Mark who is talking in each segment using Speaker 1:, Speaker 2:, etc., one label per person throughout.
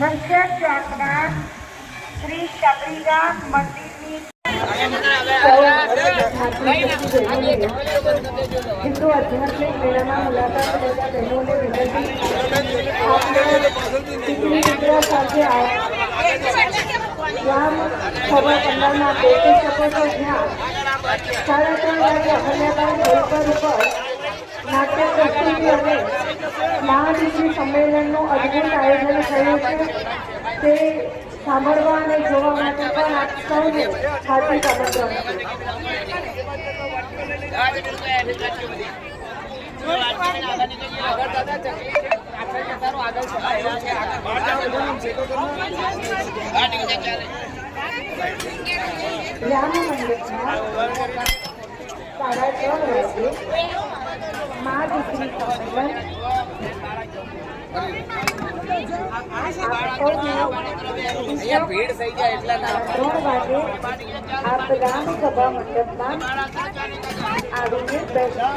Speaker 1: મસ્જિદ શ્રી શબરીરામ મંદિરની હિન્દુ આધ્યાત્મિક મેળામાં મુલાકાત લેતા બહેનોને વિનંતી સાથે ગામ ખબર પંદરમાં પહોંચી શકો છો જ્યાં સાડા ત્રણ વાગે અહલ્યાબાઈ હોલકર ઉપર નાટ્ય પ્રસ્તુતિ અને મહાદિશી સંમેલનનું અદ્ભુત આયોજન થયું છે. તે સાંભળવા અને જોવા માટે પણ આપ સૌને હાર્દિક આમંત્રણ સાડા ત્રણ વાગે મા દીકરી સંમેલન. ત્રણ વાગે આપ રામ સભા મંડપમાં આવીને બેસો.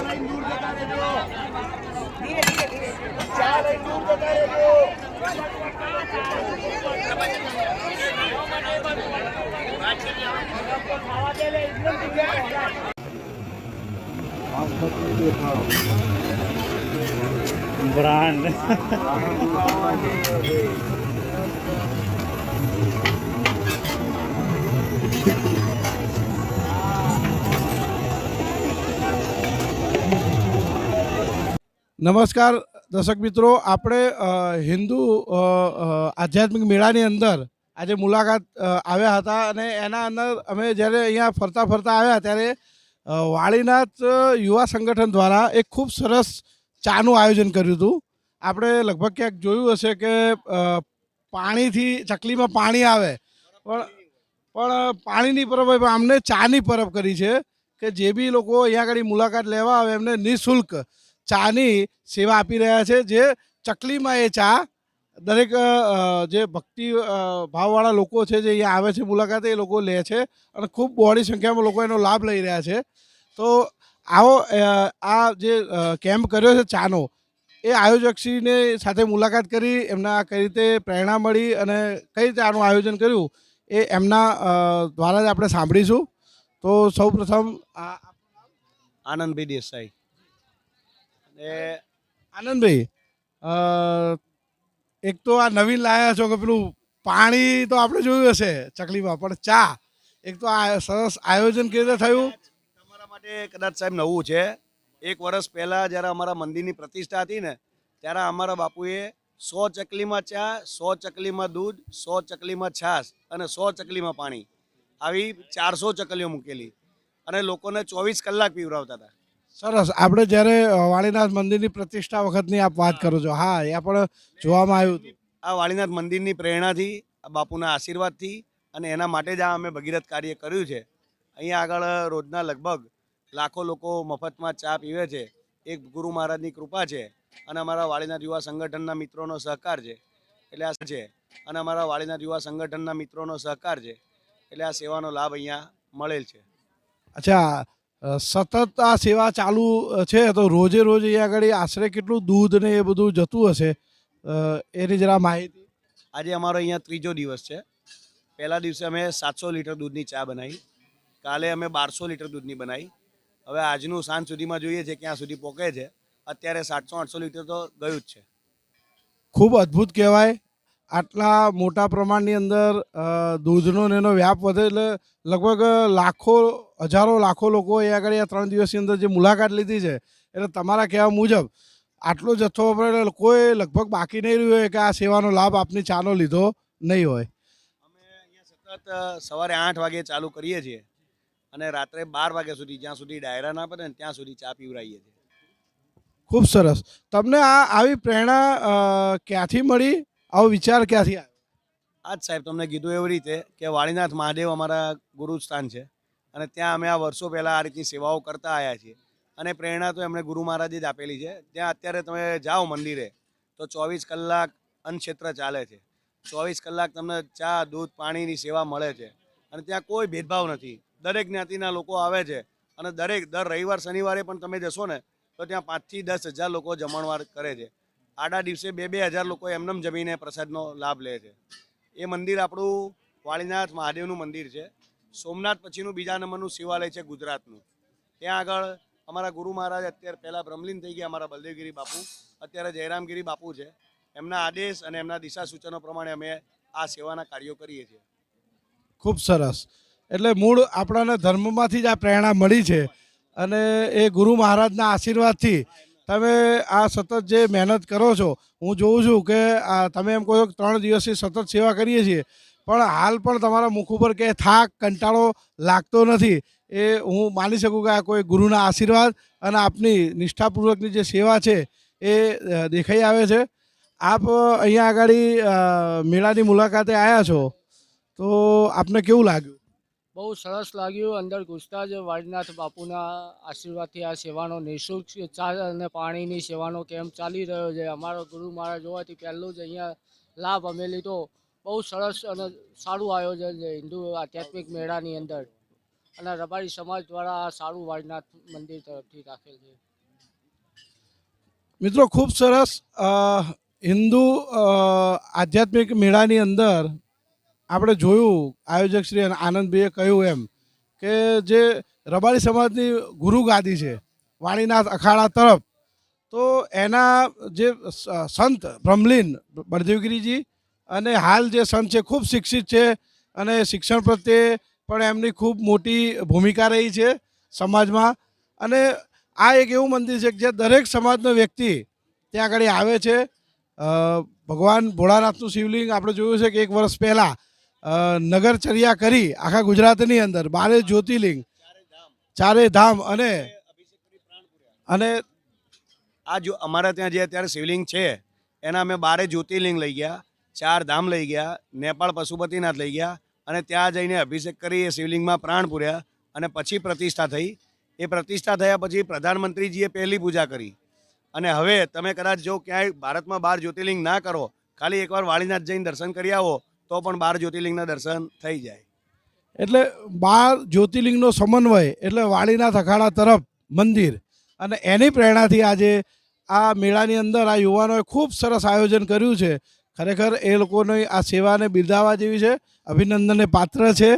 Speaker 2: બ્રાન્ડ
Speaker 3: નમસ્કાર, દર્શક મિત્રો. આપણે હિન્દુ આધ્યાત્મિક મેળાની અંદર આજે મુલાકાત આવ્યા હતા અને એના અંદર અમે જ્યારે અહીંયા ફરતા ફરતા આવ્યા ત્યારે વાળીનાથ યુવા સંગઠન દ્વારા એક ખૂબ સરસ ચાનું આયોજન કર્યું હતું. આપણે લગભગ ક્યાંક જોયું હશે કે પાણીથી, ચકલીમાં પાણી આવે. પણ પણ પાણીની પરબ અમને ચાની પરબ કરી છે કે જે બી લોકો અહીંયા આગળ મુલાકાત લેવા આવે, એમને નિઃશુલ્ક ચાની સેવા આપી રહ્યા છે. જે ચકલીમાં એ ચા, દરેક જે ભક્તિ ભાવવાળા લોકો છે, જે અહીંયા આવે છે મુલાકાતે, એ લોકો લે છે અને ખૂબ બહોળી સંખ્યામાં લોકો એનો લાભ લઈ રહ્યા છે. તો આવો આ જે કેમ્પ કર્યો છે ચાનો એ આયોજકશ્રીને સાથે મુલાકાત કરી એમના કઈ રીતે પ્રેરણા મળી અને કઈ રીતે આનું આયોજન કર્યું એ એમના દ્વારા જ આપણે સાંભળીશું. તો સૌ પ્રથમ આ
Speaker 4: આનંદભાઈ દેસાઈ. અને
Speaker 3: આનંદભાઈ એક તો આ નવીન લાયા છો કે પેલું પાણી તો આપણે જોયું હશે ચકલીમાં પણ ચા એક તો આ સરસ આયોજન કેવી રીતે થયું?
Speaker 4: માટે કદાચ સાહેબ નવું છે. એક વર્ષ પહેલાં જ્યારે અમારા મંદિરની પ્રતિષ્ઠા હતી ને ત્યારે અમારા બાપુએ સો ચકલીમાં ચા સો ચકલીમાં દૂધ સો ચકલીમાં છાશ અને સો ચકલીમાં પાણી. આવી ચારસો ચકલીઓ મૂકેલી અને લોકોને ચોવીસ કલાક પીવડાવતા હતા.
Speaker 3: સરસ. આપણે જ્યારે વાળીનાથ મંદિરની પ્રતિષ્ઠા વખતની આપ વાત કરો છો. હા એ પણ જોવામાં આવ્યું હતું.
Speaker 4: આ વાળીનાથ મંદિરની પ્રેરણાથી આ બાપુના આશીર્વાદથી અને એના માટે જ આ અમે ભગીરથ કાર્ય કર્યું છે. અહીંયા આગળ રોજના લગભગ લાખો લોકો મફતમાં ચા પીવે છે. એક ગુરુ મહારાજની કૃપા છે અને અમારા વાળીનાથ યુવા સંગઠનના મિત્રોનો સહકાર છે. એટલે આ છે અને અમારા વાળીનાથ યુવા સંગઠનના મિત્રોનો સહકાર છે. એટલે આ સેવાનો લાભ અહીંયા મળેલ છે.
Speaker 3: અચ્છા સતત આ સેવા ચાલુ છે? તો રોજે રોજ અહીંયા આગળ આશરે કેટલું દૂધ ને એ બધું જતું હશે? એની જરા માહિતી.
Speaker 4: આજે અમારો અહીંયા ત્રીજો દિવસ છે. પહેલા દિવસે અમે સાતસો લીટર દૂધની ચા બનાવી. કાલે અમે બારસો લીટર દૂધની બનાવી. હવે આજનું સાંજ સુધીમાં જોઈએ છે ક્યાં સુધી પોકે છે. અત્યારે સાતસો આઠસો લીટર તો ગયું જ છે.
Speaker 3: ખૂબ અદ્ભુત કહેવાય. આટલા મોટા પ્રમાણની અંદર દૂધનો ને એનો વ્યાપ વધે એટલે લગભગ લાખો હજારો લાખો લોકો એ આગળ આ ત્રણ દિવસની અંદર જે મુલાકાત લીધી છે એટલે તમારા કહેવા મુજબ આટલો જથ્થો વપરાય એટલે કોઈ લગભગ બાકી નહીં રહ્યું હોય કે આ સેવાનો લાભ આપની ચાનો લીધો નહીં હોય.
Speaker 4: અમે અહીંયા સતત સવારે આઠ વાગે ચાલુ કરીએ છીએ. અને રાત્રે બાર વાગ્યા સુધી જ્યાં સુધી ડાયરા ના પડે ને ત્યાં સુધી ચા પીવડાવીએ છીએ.
Speaker 3: ખૂબ સરસ. તમને આ આવી પ્રેરણા ક્યાંથી મળી? આવો વિચાર ક્યાંથી આવ્યો?
Speaker 4: આજ સાહેબ તમને કીધું એવી રીતે કે વાળીનાથ મહાદેવ અમારા ગુરુ સ્થાન છે અને ત્યાં અમે આ વર્ષો પહેલાં આ રીતની સેવાઓ કરતા આવ્યા છીએ. અને પ્રેરણા તો એમણે ગુરુ મહારાજે જ આપેલી છે. ત્યાં અત્યારે તમે જાઓ મંદિરે તો ચોવીસ કલાક અન્નક્ષેત્ર ચાલે છે. ચોવીસ કલાક તમને ચા દૂધ પાણીની સેવા મળે છે. અને ત્યાં કોઈ ભેદભાવ નથી. દરેક જ્ઞાતિના લોકો આવે છે. અને દરેક દર રવિવાર, શનિવારે પણ તમે જશો ને, તો ત્યાં પાંચથી દસ હજાર લોકો જમણવાર કરે છે. આડા દિવસે બે બે હજાર લોકો એમનેમ જમીને પ્રસાદનો લાભ લે છે. એ મંદિર આપણું વાળીનાથ મહાદેવનું મંદિર છે. સોમનાથ પછીનું બીજા નંબરનું શિવાલય છે ગુજરાતનું. ત્યાં આગળ અમારા ગુરુ મહારાજ અત્યારે પહેલાં બ્રહ્મલીન થઈ ગયા, અમારા બલદેવગીરી બાપુ. અત્યારે જયરામગીરી બાપુ છે. એમના આદેશ અને એમના દિશા સૂચનો પ્રમાણે અમે આ સેવાના કાર્યો કરીએ છીએ.
Speaker 3: ખૂબ સરસ. એટલે મૂળ આપણાને ધર્મમાંથી જ આ પ્રેરણા મળી છે. અને એ ગુરુ મહારાજના આશીર્વાદથી તમે આ સતત જે મહેનત કરો છો, હું જોઉં છું કે તમે એમ કહો કે ત્રણ દિવસથી સતત સેવા કરીએ છીએ, પણ હાલ પણ તમારા મુખ ઉપર કે થાક, કંટાળો લાગતો નથી. એ હું માની શકું કે આ કોઈ ગુરુના આશીર્વાદ અને આપની નિષ્ઠાપૂર્વકની જે સેવા છે એ દેખાઈ આવે છે. આપ અહીંયા આગળ મેળાની મુલાકાતે આવ્યા છો, તો આપને કેવું લાગ્યું?
Speaker 2: બહુ સરસ લાગ્યું. અંદર ઘૂસતા જ વાડીનાથ બાપુના આશીર્વાદથી આ સેવાનો નિઃશુલ્ક ચા અને પાણીની સેવાનો કેમ્પ ચાલી રહ્યો છે. અમારો ગુરુ મહારાજ હોવાથી પહેલું જ અહીંયા લાભ અમે લીધો. બહુ સરસ અને સારું આયોજન છે હિન્દુ આધ્યાત્મિક મેળાની અંદર. અને રબારી સમાજ દ્વારા આ સારું વાડીનાથ મંદિર તરફથી રાખેલ છે.
Speaker 3: મિત્રો, ખૂબ સરસ હિન્દુ આધ્યાત્મિક મેળાની અંદર આપણે જોયું, આયોજક શ્રી આનંદભાઈએ કહ્યું એમ કે જે રબારી સમાજની ગુરુ ગાદી છે, વાણીનાથ અખાડા તરફ, તો એના જે સંત બ્રહ્મલીન બળદેવગીરીજી અને હાલ જે સંત છે, ખૂબ શિક્ષિત છે અને શિક્ષણ પ્રત્યે પણ એમની ખૂબ મોટી ભૂમિકા રહી છે સમાજમાં. અને આ એક એવું મંદિર છે કે જે દરેક સમાજનો વ્યક્તિ ત્યાં આગળ આવે છે. ભગવાન ભોળાનાથનું શિવલિંગ આપણે જોયું છે કે એક વર્ષ પહેલાં નગરચર્યા કરી આખા ગુજરાતની અંદર. બારે જ્યોતિર્લિંગ, ચારે ધામ અને અને
Speaker 4: આ જો અમારા ત્યાં જે અત્યારે શિવલિંગ છે, એના અમે બારે જ્યોતિર્લિંગ લઈ ગયા, ચાર ધામ લઈ ગયા, નેપાળ પશુપતિનાથ લઈ ગયા અને ત્યાં જઈને અભિષેક કરી, એ શિવલિંગમાં પ્રાણ પૂર્યા અને પછી પ્રતિષ્ઠા થઈ. એ પ્રતિષ્ઠા થયા પછી પ્રધાનમંત્રીજીએ પહેલી પૂજા કરી. અને હવે તમે કદાચ જો ક્યાંય ભારતમાં બાર જ્યોતિર્લિંગ ના કરો, ખાલી એકવાર વાળીનાથ જઈને દર્શન કરી આવો તો પણ બાર જ્યોતિર્લિંગના દર્શન થઈ જાય.
Speaker 3: એટલે બાર જ્યોતિર્લિંગનો સમન્વય, એટલે વાળીનાથ અખાડા તરફ મંદિર. અને એની પ્રેરણાથી આજે આ મેળાની અંદર આ યુવાનોએ ખૂબ સરસ આયોજન કર્યું છે. ખરેખર એ લોકોની આ સેવાને બિરદાવવા જેવી છે. અભિનંદનને પાત્ર છે.